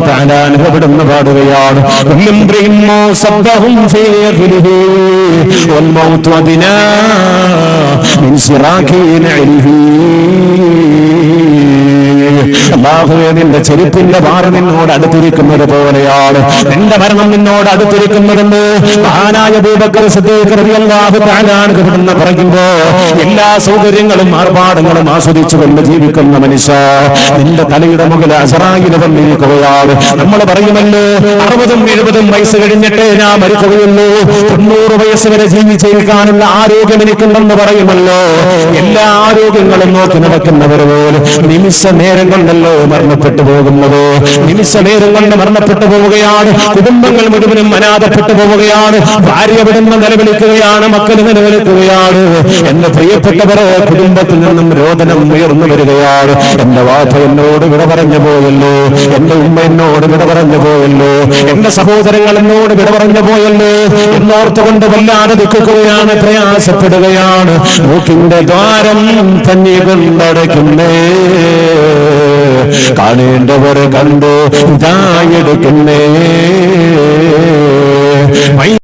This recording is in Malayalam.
തആല അൻഹു ഇവിടുന്ന് പാടുകയാണ് വൽ മൗതു അദ്നാ മിൻ സിറാഖി നഅലിഹി അള്ളാഹുവേ നിന്റെ ചെരുപ്പിന്റെ വാറ് നിന്നോട് അടുത്തിരിക്കുന്നത് പോലെയാണ്. നിന്റെ മരണം നിന്നോട് അടുത്തിരിക്കുന്നതെന്ന് മഹാനായ ഭൂപക്കർ ഇവിടുന്ന് പറയുമ്പോ എല്ലാ സൗകര്യങ്ങളും ആർഭാടങ്ങളും ആസ്വദിച്ചുകൊണ്ട് ജീവിക്കുന്ന മനുഷ്യ നിന്റെ തലയുടെ മുകളിൽ അസറായിന് വന്നിരിക്കുകയാണ്. നമ്മൾ പറയുമല്ലോ അറുപതും എഴുപതും വയസ്സ് കഴിഞ്ഞിട്ടേ ഞാൻ മരിക്കുകയുള്ളൂ. വയസ്സ് വരെ ജീവിച്ചിരിക്കാനുള്ള ആരോഗ്യം എനിക്കുണ്ടെന്ന് പറയുമല്ലോ. എല്ലാ ആരോഗ്യങ്ങളും നോക്കി നടക്കുന്നവർ പോലും നിമിഷ നേരം കൊണ്ടല്ലോ മരണപ്പെട്ടു പോകുന്നത്. നിമിഷ നേരം കൊണ്ട് മരണപ്പെട്ടു പോവുകയാണ്. കുടുംബങ്ങൾ മുഴുവനും അനാഥപ്പെട്ടു പോവുകയാണ്. ഭാര്യ വിടുന്ന നിലവിളിക്കുകയാണ്. മക്കൾ നിലവിളിക്കുകയാണ്. എന്റെ പ്രിയപ്പെട്ടവരെ കുടുംബത്തിൽ നിന്നും രോദനം ഉയർന്നു വരികയാണ്. എന്റെ വാപ്പ എന്നോട് വിട പറഞ്ഞു പോയല്ലോ. എന്റെ ഉമ്മ എന്നോട് വിട പറഞ്ഞു പോയല്ലോ. എന്റെ സഹോദരങ്ങൾ എന്നോട് വിട പറഞ്ഞു പോയല്ലോ. എന്നോർത്തുകൊണ്ട് വല്ലാതെ ദുഃഖിക്കുകയാണ് പ്രയാസപ്പെടുകയാണ്. മൂക്കിന്റെ ദ്വാരം തന്നെ കൊണ്ടടയ്ക്കുന്നേ. കാണേണ്ടവർ കണ്ടു ഇതായെടുക്കുന്നേ